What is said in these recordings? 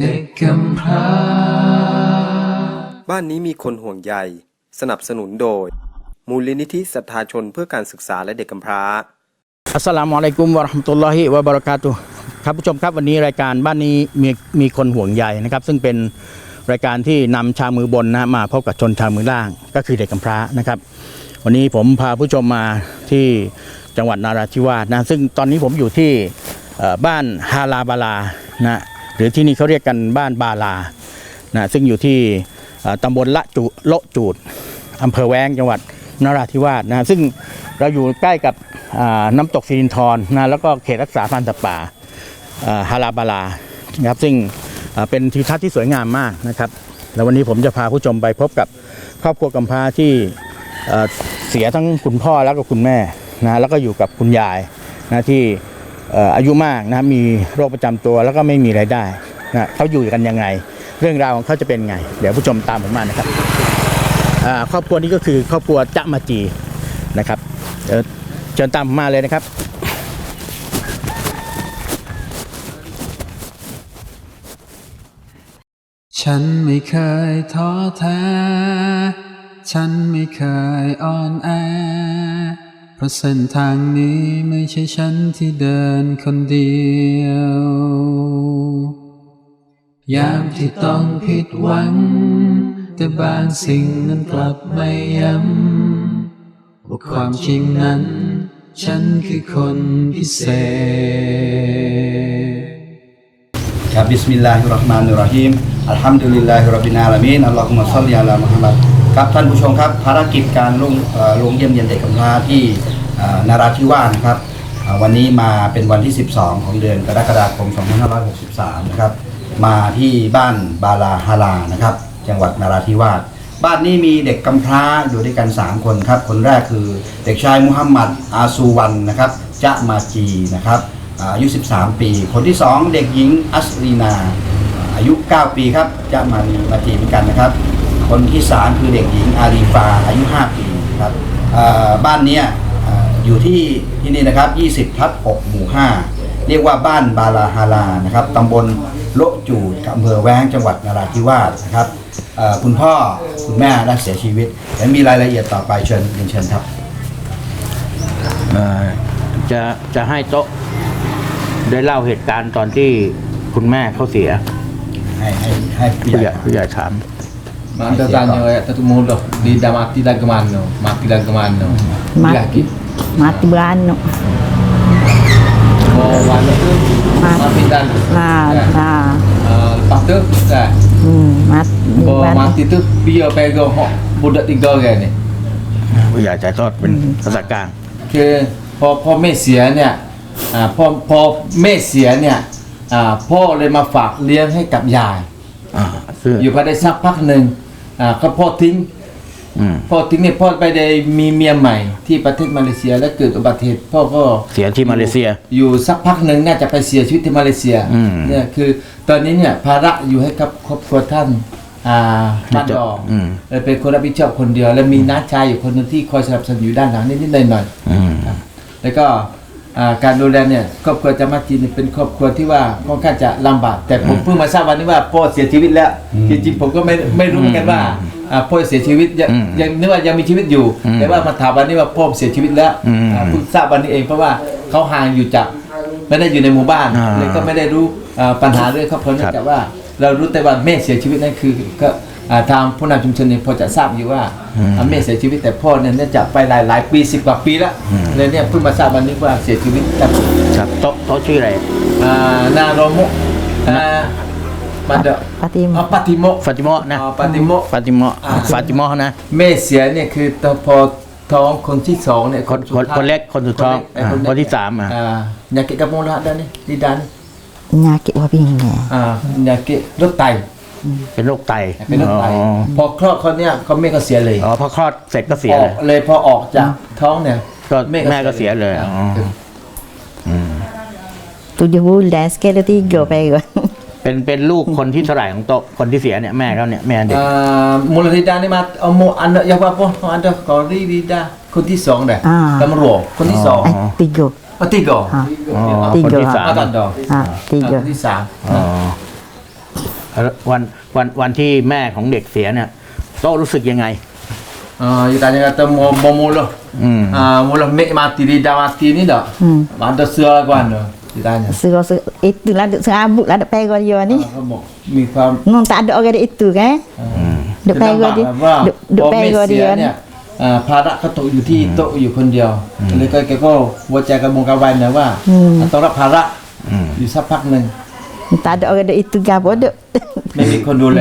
เด็กกำพร้า บ้านนี้มีคนห่วงใย สนับสนุนโดย มูลนิธิศรัทธาชนเพื่อการศึกษาและเด็กกำพร้า อัสสลามุอะลัยกุมวะเราะห์มะตุลลอฮิวะบะเราะกาตุฮ์ครับผู้ชมครับวันนี้รายการบ้านนี้มีมีคนห่วงใยนะครับ ซึ่งเป็นรายการที่นำชาวมือบนนะมาพบกับชนชาวมือล่าง ก็คือเด็กกำพร้านะครับ วันนี้ผมพาผู้ชมมาที่จังหวัดนาราธิวาสนะซึ่งตอนนี้ผมอยู่ที่เอ่อบ้านฮาลาบาลานะ หรือที่นี่เขาเรียกกันบ้านบาลานะซึ่งอยู่ที่ตำบลละจุโละจูดอำเภอแวงจังหวัดนราธิวาสนะซึ่งเราอยู่ใกล้กับน้ำตกสิรินธรนะแล้วก็เขตรักษาพันธุ์สัตว์ป่าฮาลาบาลานะครับซึ่งเป็นทิวทัศน์ที่สวยงามมากนะครับแล้ววันนี้ผมจะพาผู้ชมไปพบกับครอบครัวกำพร้าที่เสียทั้งคุณพ่อแล้วก็คุณแม่นะแล้วก็อยู่กับคุณยายนะที่ อายุมากนะมีโรคประจำตัวแล้วก็ไม่มีรายได้นะเขาอยู่กันยังไง เรื่องราวของเขาจะเป็นไง เดี๋ยวผู้ชมตามผมมานะครับครอบครัวนี้ก็คือครอบครัวจะมาจีนะครับเดี๋ยวเชิญตามผมมาเลยนะครับฉันไม่เคยท้อแท้ ฉันไม่เคยอ่อนแอ เพราะเส้นทางนี้ไม่ใช่ฉันที่เดินคนเดียวยามที่ต้องผิดหวัง แต่บางสิ่งนั้นกลับไม่ย้ำว่าความจริงนั้น ฉันคือคนพิเศษครับบิสมิลลาฮิรราะห์มานิรราะฮีมอัลฮัมดุลิลลาฮิร็อบบิลอาลามีนอัลลอฮุมะศ็อลลิอะลามุฮัมมัด ครับท่านผู้ชมครับภารกิจการลงลงเยี่ยมเยียนเด็กกำพร้าที่นาราธิวาสนะครับวันนี้มาเป็นวันที่ 12 ของเดือนกรกฎาคม 2563 นะครับมาที่บ้านบาลาฮาลานะครับจังหวัดนาราธิวาสบ้านนี้มีเด็กกำพร้าอยู่ด้วยกัน 3 คนครับ คนแรกคือเด็กชายมุฮัมมัดอาซูวันนะครับจะมาจีนะครับอายุ 13 ปี คนที่ 2 เด็กหญิงอัสลีนา อายุ 9 ปีครับจะมามีมาจีเหมือนกันนะครับ คนที่3คือเด็กหญิงอาลีฟาอายุ 5 ปีครับอ่าบ้านเนี้ยอ่าอยู่ที่ที่นี่นะครับ 20ทับ6หมู่ 5 เรียกว่าบ้านบาลาฮาลานะครับตำบลโละจูดอำเภอแว้งจังหวัดนราธิวาสนะครับอ่าคุณพ่อคุณแม่ได้เสียชีวิตและมีรายละเอียดต่อไปเชิญเรียนเชิญครับเอ่อจะจะให้โต๊ะได้เล่าเหตุการณ์ตอนที่คุณแม่เขาเสีย ให้ให้ให้ผู้ผู้ใหใหญ่ญ่ผู้ใหญ่ถาม Manta tanya ayat satu mulut di dah mati dah ke mana? Mati dah ke mana? Mati. Lagi. mati berano Oh, mana tu? Mati. Mati dah. nah Kan? nah Ah, lepas tu dah. hmm, mati Oh, berano mati tu dia pegang hok budak tiga orang ni. ผู้ใหญ่ใจทอดเป็นภาษากลางคือพอพ่อแม่เสียเนี่ยอ่าพอพอแม่เสียเนี่ยอ่าพ่อเลยมาฝากเลี้ยงให้กับยายอ่าคืออยู่ไปได้สักพักหนึ่ง อ่าก็พ่อทิ้งอืมพ่อทิ้งเนี่ยพ่อไปได้มีเมียใหม่ที่ประเทศมาเลเซียแล้วเกิดอุบัติเหตุพ่อก็เสียที่มาเลเซีย อยู่สักพักหนึ่งน่าจะไปเสียชีวิตที่มาเลเซียอืม เนี่ยคือตอนนี้เนี่ยภาระอยู่ให้กับครอบครัวท่านอ่าบ้านดอกอืมเลยเป็นคนรับผิดชอบคนเดียว แล้วมีน้าชายอยู่คนหนึงที่คอยสนับสนุนอยู่ด้านหลังนิดๆหน่อยๆอืมแล้วก็อ่า การดูแลเนี่ยครอบครัวจามาจีนเป็นครอบครัวที่ว่าค่อนข้างจะลำบาก แต่ผมเพิ่งมาทราบวันนี้ว่าพ่อเสียชีวิตแล้ว จริงๆผมก็ไม่ไม่รู้เหมือนกันว่าอ่าพ่อเสียชีวิตยังอืมยังนึกว่ายังมีชีวิตอยู่อืมแต่ว่ามาถามวันนี้ว่าพ่อเสียชีวิตแล้วอืมอ่าเพิ่งทราบวันนี้เองเพราะว่าเขาห่างอยู่จากไม่ได้อยู่ในหมู่บ้านอ่าเลยก็ไม่ได้รู้อ่าปัญหาเรื่องครอบครัวเนื่องจากว่า เรารู้แต่ว่าแม่เสียชีวิตนั่นคือก็อ่า ทางผู้นำชุมชนเนี่ยพอจะทราบอยู่ว่าอ่าแม่เสียชีวิตแต่พ่อเนี่ยเนื่องจากไปหลายหลายปีสิบกว่าปีแล้วเลยเนี่ยเพิ่งมาทราบวันนี้ว่าเสียชีวิตครับครับโต๊ะโต๊ะชื่ออะไรอ่านาโรโมะอ่ามาเดอะ Fatim อ๋อปาติโมะฟาติโมะนะอ๋อปาติโมะฟาติโมะอ่าฟาติโมะนะแม่เสียเนี่ยคือตอนพอท้องคนที่สองเนี่ยคนสุดคนท้ายคนเล็กคนสุดท้องเล็กอ่าเล็กคนที่สามอะอ่าญากิกับโมละด้านนี้ดีด้านนี้ nyakit wabingnya อ่าญากิโรคไต เป็นโรคไตเป็นโรคไตอ๋อพอคลอดเขาเนี่ยเขาแม่ก็เสียเลยอ๋อพอคลอดเสร็จก็เสียอเลอยกเลยพอออกจากท้องเนี่ยก็แม่ก็เสียเลยอ๋อ tujuh bulan sekali ada tiga pegang เป็นเป็นลูกคนที่เท่าไหร่ของโต๊ะคนที่เสียเนี่ยแม่เขาเนี่ยแม่เด็ก อ่ามูลธิดานี่มาเอาโมอัน ya apa ada kori dida คนที่สองเด้อ่า ตำรวจคนที่สอง eh tiga อ๋อติโก ha อ๋อติคนโยที่สามอ่าตันดอก ha อ่า tiga คนที่สามอ๋อ วันวันวันที่แม่ของเด็กเสียเนี่ยโตรู้สึกยังไง Ah, dia tanya kata mau mau mula. Hmm. Ah, mula mek mati di dah mati ni dah. Hmm. Ada sia kan dah. Dia tanya. Suruh suruh itu lah duk serabut lah duk pego dia ni. Ah, kamu mi faham. Nung tak ada orang itu kan. Duk pego dia. Duk duk pego dia ni. อ่าภาระก็ตกอยู่ที่โต๊ะอยู่คนเดียวเลยก็แกก็วัวใจกับมงกาวันนะว่าอืมต้องรับภาระอยู่สักพักหนึ่ง Tak ada orang duk itu gapo duk. ไม่มีคนดูแล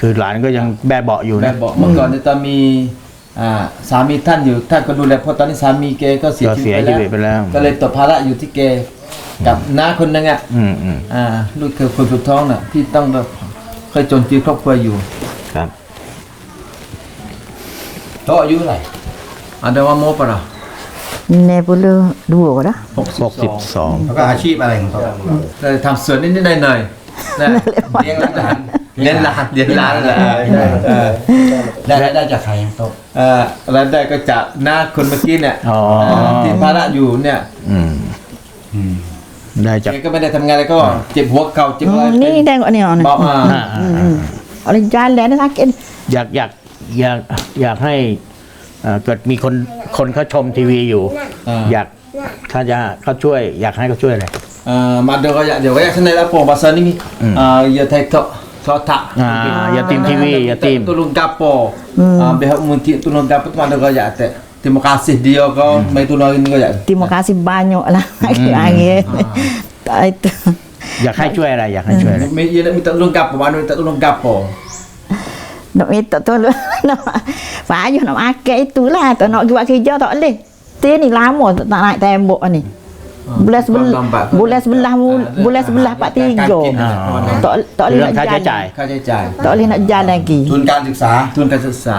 คือหลานก็ยังแบเบาะอยู่แม่นะบอกเมื่อก่อนเนี่ยตอนมีอ่าสามีท่านอยู่ท่านก็ดูแลเพราะตอนนี้สามีแกก็เสียก็ชีเสีวิยตไปชีวิตไปแล้แล้ววก็เลยตกภาระอยู่ที่แกกับน้าคนหนึงอะ อืมอืมอ่าลูกเคยคนสุดท้องน่ะที่ต้องแบบเคยจนจีครอบครัวอยู่ครับโตอายุเท่าไหร่อันเดว่าโมปะ ล่ะ Ne puluh dua dah. หกสิบสองแล้วก็อาชีพอะไรของเขาเลยทำสวนนิดๆหน่อยๆนะเลี้ยงหลานเลี้ยงหลานเลี้ยงหลานเลยเออได้รายได้จากใครโต๊ะเอ่อรายได้ก็จากหน้าคนเมื่อกี้เนี่ยอ๋อที่ภาระอยู่เนี่ยอืมได้จากแกก็ไม่ได้ทำงานอะไรก็เจ็บหัวเข่าเจ็บอะไร Hmm, ni tengok ni orang. เบาอ่าอ่าอ่าอ่า Orang jalan dah sakit. อยากอยากอยากอยากให้ เอ่อเกิดมีคนคนเขาชมทีวีอยู่ อยากถ้าจะเขาช่วย อยากให้เขาช่วยอะไร Uh, Mada rakyat dia Rakyat senang apa Bahasa ni Hmm. uh, Ya tektok Sotak Ah, yatim TV, yatim. Tolong gapo uh, Behak muntik tolong gapo tu Mada rakyat tak Terima kasih dia kau Mai tolong ini rakyat Terima kasih banyak lah. Lagi. Tak itu. อยากให้ช่วยอะไร อยากให้ช่วยอะไร Ia nak minta tolong gapo Mana minta tolong gapo Nak minta tolong. Nak payah nak makan itulah. Tak nak buat kerja tak boleh. Dia ni lama tak tak naik tembok ni. Bulan sebelah lambat. bulan sebelah mul- bulan sebelah pak tiga. Tak tak เรื่ boleh อง nak ค่าใช้ jalan. จ่ายค่าใช้จ่าย Tak boleh nak jalan lagi. ทุนการศึกษา ทุนการศึกษา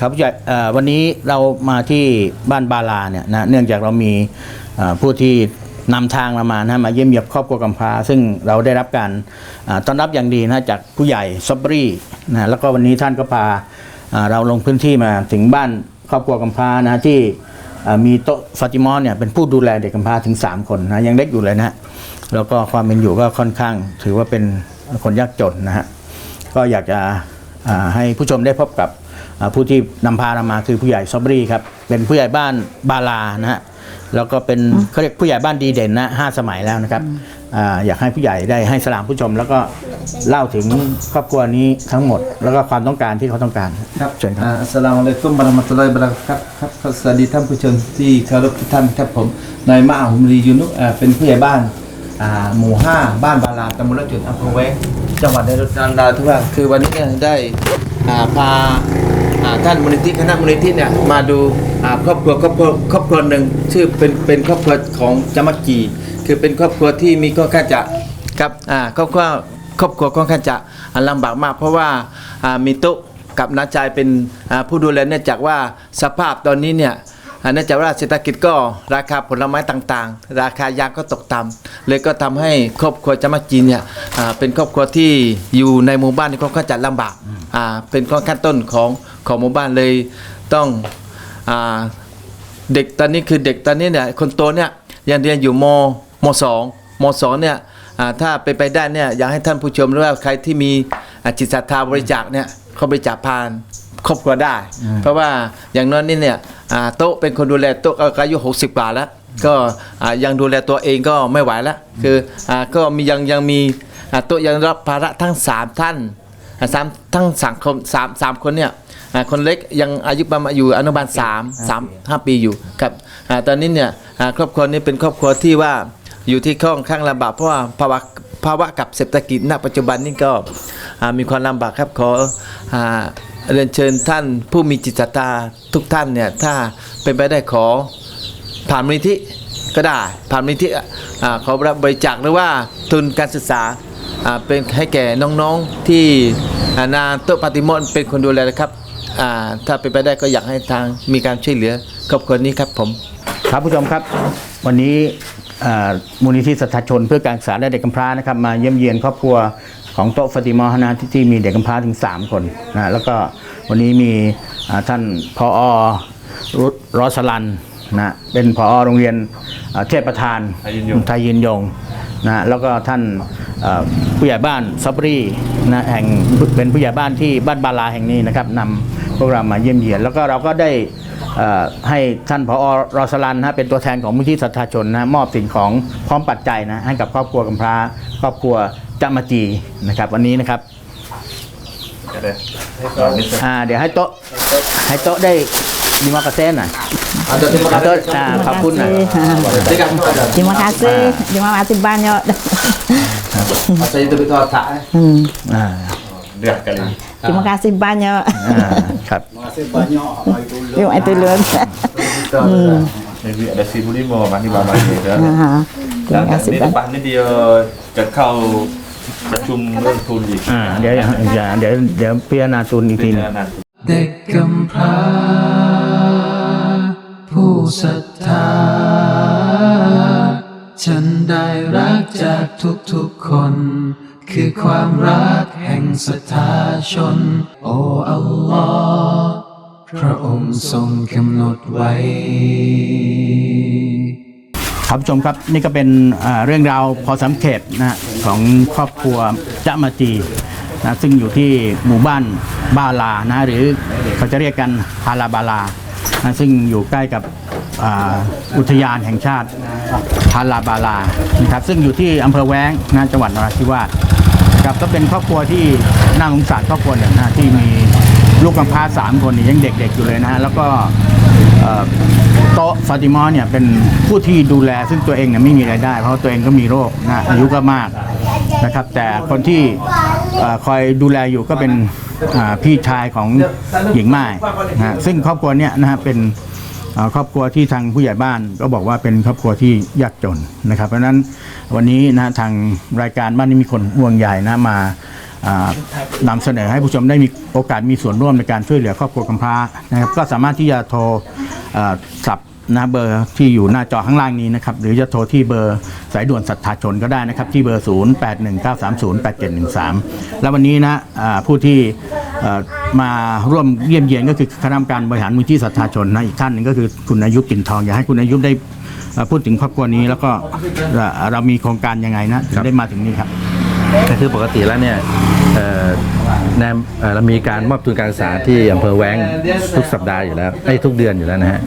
ครับผู้ใหญ่เอ่อวันนี้เรามาที่บ้านบาลาเนี่ยนะเนื่องจากเรามีเอ่อผู้ที่นำทางเรามานะมาเยี่ยมเยียบครอบครัวกำพร้าซึ่งเราได้รับการอ่าต้อนรับอย่างดีนะจากผู้ใหญ่ซอบรี่ นะแล้วก็วันนี้ท่านก็พาอ่าเราลงพื้นที่มาถึงบ้านครอบครัวกำพร้านะที่อ่ามีโต๊ะฟาติมอนเนี่ยเป็นผู้ดูแลเด็กกำพร้าถึง 3 คนนะยังเล็กอยู่เลยนะฮะแล้วก็ความเป็นอยู่ก็ค่อนข้าง ถือว่าเป็นคนยากจนนะฮะก็อยากจะอ่าให้ผู้ชมได้พบกับอ่าผู้ที่นำพาเรามาคือผู้ใหญ่ซอบรี่ครับเป็นผู้ใหญ่บ้านบาลานะฮะแล้วก็เป็นเขาเรียกผู้ใหญ่บ้านดีเด่นนะห้าสมัยแล้วนะครับ อาอยากให้ผู้ใหญ่ได้ให้สลามผู้ชม แล้วก็เล่าถึงครอบครัวนี้ทั้งหมด แล้วก็ความต้องการที่เขาต้องการครับเชิญครับอ่าอัสสลามุอะลัยกุมวะเราะมะตุลลอฮิวะบะเราะกาตุฮ์ครับครับสวัสดีท่านผู้ชมที่เคารพทุกท่านครับผมนายมะอาหุมรียูนุอ่าเป็นผู้ใหญ่บ้านอ่าหมู่ห้าบ้านบาลาตำบลละจุดอำเภอแว้งจังหวัดนราธิวาสคือวันนี้เนี่ยได้อ่าพาอ่าท่านมูลนิธิคณะมูลนิธิเนี่ยมาดูอ่าครอบครัวครอบครัวครอบครัวหนึ่งชื่อเป็นเป็นครอบครัวของจามักกี คือเป็นครอบครัวที่มีค่อนข้างจะครับอ่าครอบครัวครอบครัวค่อนข้างจะอ่าลำบากมาก เพราะว่าอ่ามีโต๊ะกับน้าจายเป็นอ่าผู้ดูแลเนื่องจากว่าสภาพตอนนี้เนี่ยอ่าเนื่องจากว่าเศรษฐกิจก็ราคาผลไม้ต่างๆ ราคายางก็ตกต่ำเลยก็ทำให้ครอบครัวจามักจีนเนี่ยอ่าเป็นครอบครัวที่อยู่ในหมู่บ้านที่ค่อนข้างจะลำบากอ่าเป็นค่อนข้างต้นของของหมู่บ้านเลยต้องอ่า เด็กตอนนี้คือเด็กตอนนี้เนี่ยคนโตเนี่ยยังเรียนอยู่ม มสองมสองเนี่ยอ่าถ้าเป็นไปได้เนี่ยอยากให้ท่านผู้ชมหรือว่าใครที่มีอ่าจิตศรัทธาบริจาคเนี่ยเขาบริจาคผ่านครอบครัวได้ เพราะว่าอย่างน้อยนี่เนี่ยอ่าโต๊ะเป็นคนดูแลโต๊ะก็อายุ 60กว่าแล้ว ก็อ่ายังดูแลตัวเองก็ไม่ไหวแล้วคืออ่าก็มียังยังมีอ่าโต๊ะยังรับภาระทั้งสามท่านอ่าสามทั้งสามคนสามสามคนเนี่ยอ่าคนเล็กยังอายุประมาณอยู่อนุบาลสามสามห้าปีอยู่ครับอ่าตอนนี้เนี่ยอ่าครอบครัวนี้เป็นครอบครัวที่ว่า อยู่ที่ค่อนข้างลำบากเพราะว่าภาวะภาวะกับเศรษฐกิจณปัจจุบันนี้ก็มีความลำบากครับขอเรียนเชิญท่านผู้มีจิตศรัทธาทุกท่านเนี่ยถ้าเป็นไปได้ขอผ่านมูลนิธิก็ได้ผ่านมูลนิธิอ่าขอรับบริจาคหรือว่าทุนการศึกษาเป็นให้แก่น้องๆที่นาโตะปาติโมนเป็นคนดูแลนะครับถ้าเป็นไปได้ก็อยากให้ทางมีการช่วยเหลือครอบครัวนี้ครับผมครับผู้ชมครับ วันนี้ มูลนิธิสัทธาชนเพื่อการศึกษาและเด็กกำพร้านะครับมาเยี่ยมเยียนครอบครัวของโต๊ะฟาติมอฮ์นะที่ที่มีเด็กกำพร้าถึง 3 คนนะแล้วก็วันนี้มีอ่าท่านพอรุรอสลันนะเป็นพอโรงเรียนอ่าเทพประธานไทยยินยงนะแล้วก็ท่านเอ่อผู้ใหญ่บ้านซับรีนะแห่งเป็นผู้ใหญ่บ้านที่บ้านบาลาแห่งนี้นะครับนำพวกเรามาเยี่ยมเยียน แล้วก็เราก็ได้เอ่อ ให้ท่านผอรอสลันนะเป็นตัวแทนของมูลที่สัทธาชนนะมอบสิ่งของพร้อมปัจจัยนะให้กับครอบครัวกำพร้าครอบครัวจามาจีนะครับ วันนี้นะครับอ่าเดี๋ยวให้โต๊ะให้โต๊ะได้ดีมากระเซ็นหน่อย Ada terima โต๊ะ kasih. อ่าขอบคุณหน่อย Dekat muka dah. Terima kasih. Terima kasih banyak. Masa itu betul tak eh. Hmm. อ่า Terima kasih banyak. อ่าครับ Terima kasih dulu. Betul. Jadi ada 1,500 mandi mama ni dah. Ha. Terima kasih Ni banyak. lepas ni dia จะเข้าประชุมเรื่องทุนอีกอ่าเดี๋ยวเดี๋ยวเดี๋ยวเดี๋ยวพิจารณาทุนอีกทีหนึง นะ เด็กกำพร้าผู้ศรัทธา ฉันได้รักจากทุกๆคน คือความรักแห่งศรัทธาชน โอ้อัลลอฮ์ พระองค์ทรงกำหนดไว้ ครับผู้ชมครับนี่ก็เป็นอ่าเรื่องราวพอสำเขปนะของครอบครัวจะมาจีนะซึ่งอยู่ที่หมู่บ้านบาลานะหรือเขาจะเรียกกันฮาลาบาลานะซึ่งอยู่ใกล้กับอ่าอุทยานแห่งชาติฮาลาบาลานะครับซึ่งอยู่ที่อำเภอแว้งนะจังหวัดนราธิวาส ครับก็เป็นครอบครัวที่น่าสงสารครอบครัวหนึ่งนะที่มี ลูกกำพร้าสามคนนี่ยังเด็กๆอยู่เลยนะฮะแล้วก็โต๊ะฟาติมาเนี่ยเป็นผู้ที่ดูแลซึ่งตัวเองเนี่ยไม่มีรายได้ เพราะตัวเองก็มีโรคนะอายุก็มากนะครับ แต่คนที่คอยดูแลอยู่ก็เป็นพี่ชายของหญิงไม้นะฮะซึ่งครอบครัวเนี่ยนะฮะเป็นครอบครัวที่ทางผู้ใหญ่บ้านก็บอกว่าเป็นครอบครัวที่ยากจนนะครับ เพราะฉะนั้นวันนี้นะฮะทางรายการบ้านนี้มีคนห่วงใหญ่นะมา นำเสนอให้ผู้ชมได้มีโอกาสมีส่วนร่วมในการช่วยเหลือครอบครัวกำพร้านะครับก็สามารถที่จะโทรสับนะเบอร์ที่อยู่หน้าจอข้างล่างนี้นะครับ หรือจะโทรที่เบอร์สายด่วนศรัทธาชนก็ได้นะครับ ที่เบอร์ 0819308713 แล้ววันนี้นะผู้ที่มาร่วมเยี่ยมเยียนก็คือคณะกรรมการบริหารมูลที่ศรัทธาชนนะอีกท่านหนึ่งก็คือคุณอายุปิ่นทองอยากให้คุณอายุได้เอ่อพูดถึงครอบครัวนี้แล้วก็เอ่อเรามีโครงการยังไงนะถึงได้มาถึงนี้ครับ ก็คือปกติแล้วเนี่ยเอ่อแนมเอ่อเรามีการมอบทุนการศึกษาที่อำเภอแว้งทุกสัปดาห์อยู่แล้วไอ้ยทุกเดือนอยู่แล้วนะฮะ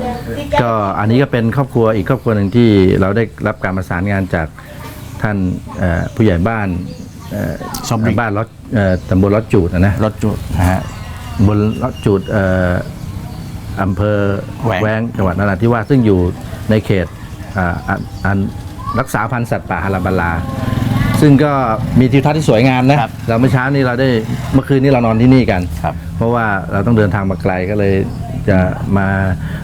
ก็อันนี้ก็เป็นครอบครัวอีกครอบครัวหนึ่งที่เราได้รับการประสานงานจากท่านเอ่อผู้ใหญ่บ้านเอ่อสมฤทธิ์บ้านรถเอ่อตำบลรถจูดนะนะรถจุดนะฮะบนรถจูดเอ่ออำเภอแหวงแว้งจังหวัดนราธิวาสซึ่งอยู่ในเขตอ่าอันอันรักษาพันธุ์สัตว์ป่าฮาราบาลา ซึ่งก็มีทิวทัศน์ที่สวยงามนะครับ เราเมื่อเช้านี้เราได้เมื่อคืนนี้เรานอนที่นี่กัน ครับ เพราะว่าเราต้องเดินทางมาไกลก็เลยจะมา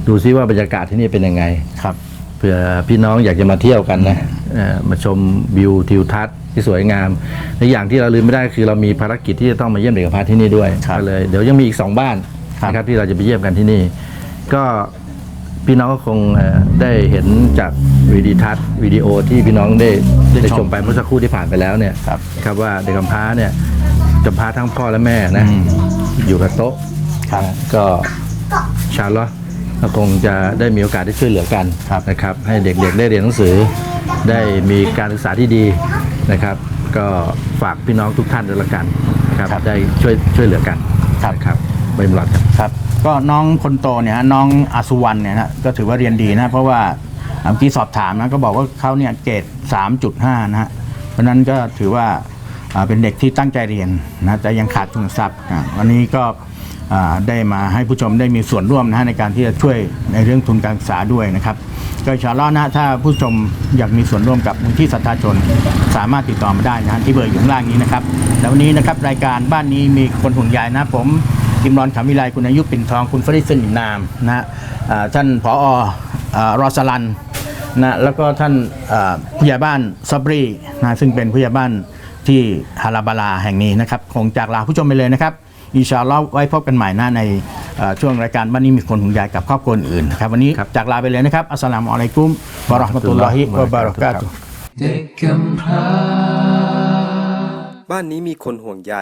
ดูซิว่าบรรยากาศที่นี่เป็นยังไง ครับ เผื่อพี่น้องอยากจะมาเที่ยวกันนะเอ่อมาชมวิวทิวทัศน์ที่สวยงามและอย่างที่เราลืมไม่ได้คือเรามีภารกิจที่จะต้องมาเยี่ยมเด็กกำพร้าที่นี่ด้วยครับก็เลยเดี๋ยวยังมีอีกสองบ้านครับ นะครับที่เราจะไปเยี่ยมกันที่นี่ ก็ พี่น้องก็คงเอ่อได้เห็นจากวิดีทัศน์วิดีโอที่พี่น้องได้ได้ชมไปเมื่อสักครู่ที่ผ่านไปแล้วเนี่ยครับครับว่าเด็กกำพร้าเนี่ยกำพร้าทั้งพ่อและแม่นะ อยู่กับโต๊ะครับก็ชาลอก็คงจะได้มีโอกาสได้ช่วยเหลือกันครับนะครับ ให้เด็กๆได้เรียนหนังสือ ได้มีการศึกษาที่ดีนะครับ ก็ฝากพี่น้องทุกท่านด้วยละกันนะครับครับได้ช่วยช่วยเหลือกันครับนะครับใบมลอดครับครับ ก็น้องคนโตเนี่ยฮะน้องอาสุวรรณเนี่ยนะก็ถือว่าเรียนดีนะเพราะว่าเมื่อกี้สอบถามนะก็บอกว่าเขาเนี่ยเกรด3.5 นะฮะเพราะนั้นก็ถือว่าอ่าเป็นเด็กที่ตั้งใจเรียนนะแต่ยังขาดทุนทรัพย์อะวันนี้ก็อ่าได้มาให้ผู้ชมได้มีส่วนร่วมนะฮะในการที่จะช่วยในเรื่องทุนการศึกษาด้วยนะครับก็อินชาอัลลอฮ์นะถ้าผู้ชมอยากมีส่วนร่วมกับมูลที่สัทธาชน สามารถติดต่อมาได้นะฮะที่เบอร์อยู่ข้างล่างนี้นะครับแล้ววันนี้นะครับรายการบ้านนี้มีคนห่วงใยนะผม กิมรอนขามิไลคุณอายุปิ่นทองคุณฟริสนินนามนะฮะอ่าท่านผออ่ารอสลันนะแล้วก็ท่านอ่าผู้ใหญ่บ้านซับรีนะซึ่งเป็นผู้ใหญ่บ้านที่ฮาราบาลาแห่งนี้นะครับคงจากลาผู้ชมไปเลยนะครับอินชาอัลลอฮ์ไว้พบกันใหม่นะในเอ่อช่วงรายการบ้านนี้มีคนห่วงใยกับครอบครัวอื่นๆนะครับวันนี้จากลาไปเลยนะครับอัสสลามุอะลัยกุมวะเราะห์มะตุลลอฮิวะบะเราะกาตุฮ์เด็กกำพร้าบ้านนี้มีคนห่วงใย